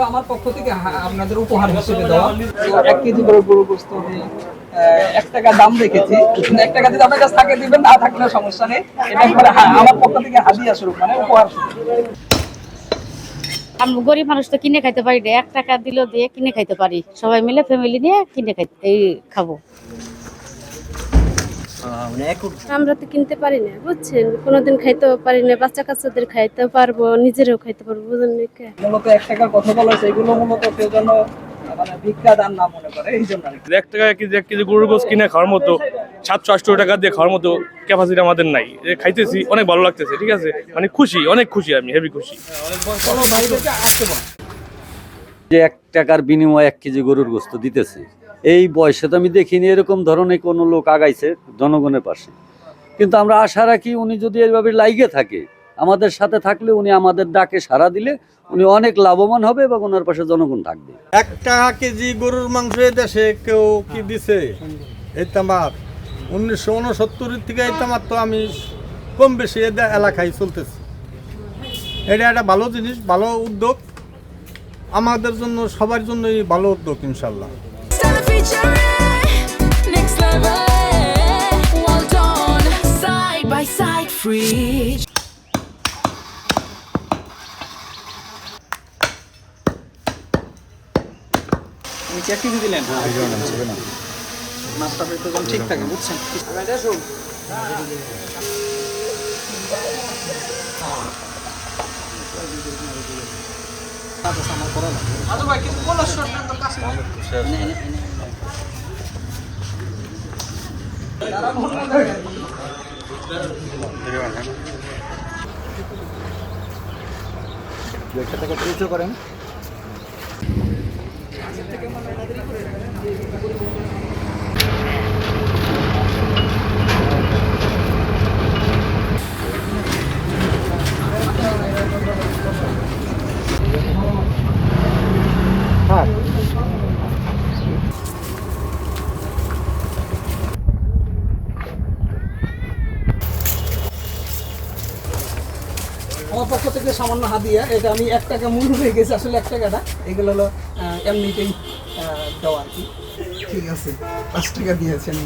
এটা আমার পক্ষ থেকে আপনাদের উপহার হিসেবে দেওয়া। এক কেজি করে এক টাকা দাম রেখেছি। এক টাকা যদি আপনার কাছে থাকে দিবেন, না থাকলে সমস্যা নেই। এটা আমার পক্ষ থেকে স্বরূপ মানে উপহার স্বরূপ। আমি গরিব মানুষ তো কিনে খাইতে পারি না। এক টাকা দিলেও দিয়ে কিনে খাইতে পারি। সবাই মিলে ফ্যামিলি নিয়ে কিনে খাইতে এই খাব। আমরা তো কিনতে পারি না বুঝছেন? কোনোদিন খাইতেও পারি না বাচ্চা কাচ্চাদের খাইতে পারব নিজেরাও খাইতে পারব বুঝলেন মূলত এক টাকার কথা বলা হয়েছে এগুলো মূলত কেউ যেন মানে মনে। এক টাকা কেজি এক কেজি গরুর গোস কিনে খাওয়ার মতো সাতশো আটশো টাকা দিয়ে খাওয়ার মতো ক্যাপাসিটি আমাদের নাই। খাইতেছি অনেক ভালো লাগতেছে ঠিক আছে? মানে খুশি অনেক খুশি আমি হেভি খুশি কোনো ভাইদেরকে আসতে বল যে এক টাকার বিনিময়ে এক কেজি গরুর গোস্ত দিতেছে। এই বয়সে তো আমি দেখিনি এরকম ধরনের কোনো লোক আগাইছে জনগণের পাশে। কিন্তু আমরা আশা রাখি উনি যদি এইভাবে লাইগে থাকে, আমাদের সাথে থাকলে উনি আমাদের ডাকে সাড়া দিলে উনি অনেক লাভবান হবে এবং ওনার পাশে জনগণ থাকবে। এক টাকা কেজি গরুর মাংস দেশে কেউ কি দিছে? এই উনিশশো উনসত্তরের থেকে এই তো আমি কম বেশি এলাকায় চলতেছি। এটা একটা ভালো জিনিস, ভালো উদ্যোগ। আমাদের জন্য সবার জন্যই ভালো উদ্যোগ ইনশাল্লাহ। ঠিক থাকে বুঝছেন? Done, side by side, free. আপনি কি এক কেজি দিলেন মাছটা একটু থেকে ঠিক থাকে আমার পক্ষ থেকে সামান্য হাদিয়া এটা আমি এক টাকা মূল হয়ে গেছে আসলে এক টাকাটা। এগুলো হলো এমনিতেই দেওয়া আর কি। ঠিক আছে পাঁচ টাকা দিয়েছেন।